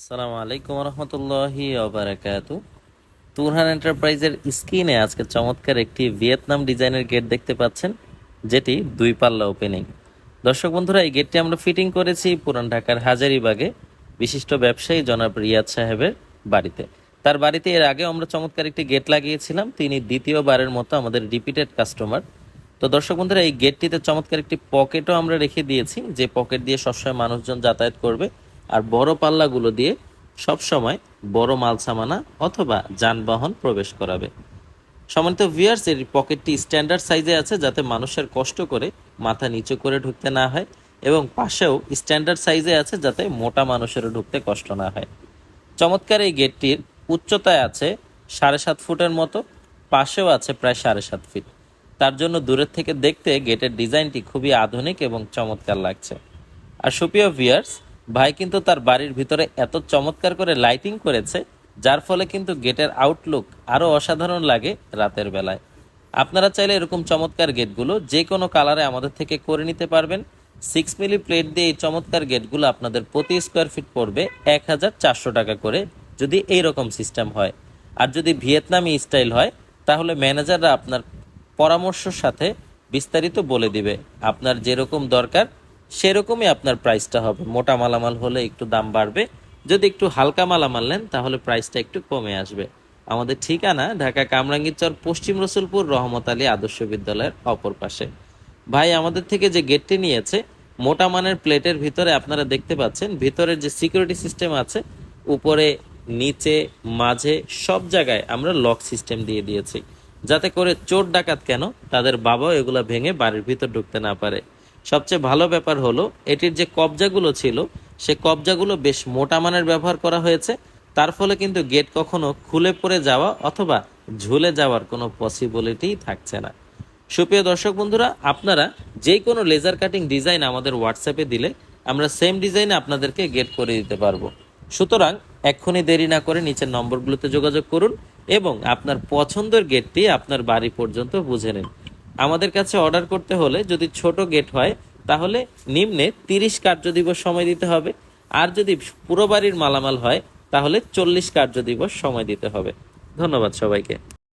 আসসালামু আলাইকুম রহমতুল্লাহি ওবারাকাতু। তুরহান এন্টারপ্রাইজের স্ক্রিনে আজকে চমৎকার একটি ভিয়েতনাম ডিজাইনের গেট দেখতে পাচ্ছেন, যেটি দুই পাল্লা ওপেনিং দর্শক বন্ধুরা, এই গেটটি আমরা ফিটিং করেছি পুরান ঢাকার হাজারিবাগে, বিশিষ্ট ব্যবসায়ী জনাব রিয়াদ সাহেবের বাড়িতে। তার বাড়িতে এর আগে আমরা চমৎকার একটি গেট লাগিয়েছিলাম, তিনি দ্বিতীয়বারের মতো আমাদের রিপিটেড কাস্টমার তো দর্শক বন্ধুরা, এই গেটটিতে চমৎকার একটি পকেটও আমরা রেখে দিয়েছি, যে পকেট দিয়ে সবসময় মানুষজন যাতায়াত করবে। আর বড় পাল্লাগুলো দিয়ে সবসময় বড় মাল সামানা অথবা যানবাহন প্রবেশ করাবে। সমানিত ভিয়ার্স এর পকেটটি স্ট্যান্ডার্ড সাইজে আছে যাতে মানুষের কষ্ট করে মাথা নিচু করে ঢুকতে না হয় এবং পাশেও স্ট্যান্ডার্ড সাইজে আছে যাতে মোটা মানুষেরও ঢুকতে কষ্ট না হয়। চমৎকার এই গেটটির উচ্চতায় আছে সাড়ে সাত ফুটের মতো, পাশেও আছে প্রায় সাড়ে সাত ফিট। তার জন্য দূরের থেকে দেখতে গেটের ডিজাইনটি খুবই আধুনিক এবং চমৎকার লাগছে। আর সুপ্রিয় ভিয়ার্স ভাই কিন্তু তার বাড়ির ভিতরে এত চমৎকার করে লাইটিং করেছে, যার ফলে কিন্তু গেটের আউটলুক আরও অসাধারণ লাগে রাতের বেলায়। আপনারা চাইলে এরকম চমৎকার গেটগুলো যে কোনো কালারে আমাদের থেকে করে নিতে পারবেন। সিক্স মিলি প্লেট দিয়ে এই চমৎকার গেটগুলো আপনাদের প্রতি স্কোয়ার ফিট পড়বে এক হাজার চারশো টাকা করে, যদি এই রকম সিস্টেম হয়। আর যদি ভিয়েতনামি স্টাইল হয়, তাহলে ম্যানেজাররা আপনার পরামর্শের সাথে বিস্তারিত বলে দিবে। আপনার যেরকম দরকার সেরকমই আপনার প্রাইসটা হবে। মোটা মালামাল হলে একটু দাম বাড়বে। যদি একটু হালকা মালামাল নেন, তাহলে প্রাইসটা একটু কমে আসবে। আমাদের ঠিকানা ঢাকা কামরাঙ্গীরচর, পশ্চিম রসুলপুর, রহমত আলী আদর্শ বিদ্যালয়ের অপর পাশে। ভাই, আমাদের থেকে যে গেটটি নিয়েছে, মোটা মানের প্লেটের ভিতরে আপনারা দেখতে পাচ্ছেন ভিতরের যে সিকিউরিটি সিস্টেম আছে, উপরে, নিচে, মাঝে, সব জায়গায় আমরা লক সিস্টেম দিয়ে দিয়েছি। যাতে করে চোর ডাকাত কেন, তাদের বাবাও এগুলা ভেঙে বাড়ির ভিতর ঢুকতে না পারে। সবচেয়ে ভালো ব্যাপার হলো, এটির যে কবজাগুলো ছিল, সে কবজাগুলো বেশ মোটা মানের ব্যবহার করা হয়েছে। তার ফলে কিন্তু গেট কখনো খুলে পড়ে যাওয়া অথবা ঝুলে যাওয়ার কোনো পসিবিলিটিই থাকছে না। সুপ্রিয় দর্শক বন্ধুরা, আপনারা যে কোনো লেজার কাটিং ডিজাইন আমাদের হোয়াটসঅ্যাপে দিলে আমরা সেম ডিজাইনে আপনাদেরকে গেট করে দিতে পারব। সুতরাং এক্ষুনি দেরি না করে নিচের নম্বরগুলোতে যোগাযোগ করুন এবং আপনার পছন্দের গেটটি আপনার বাড়ি পর্যন্ত বুঝে নিন। আমাদের কাছে অর্ডার করতে হলে যদি ছোট গেট হয়, তাহলে নিম্নে তিরিশ কার্য দিবস সময় দিতে হবে। আর যদি পুরো বাড়ির মালামাল হয়, তাহলে চল্লিশ কার্য দিবস সময় দিতে হবে। ধন্যবাদ সবাইকে।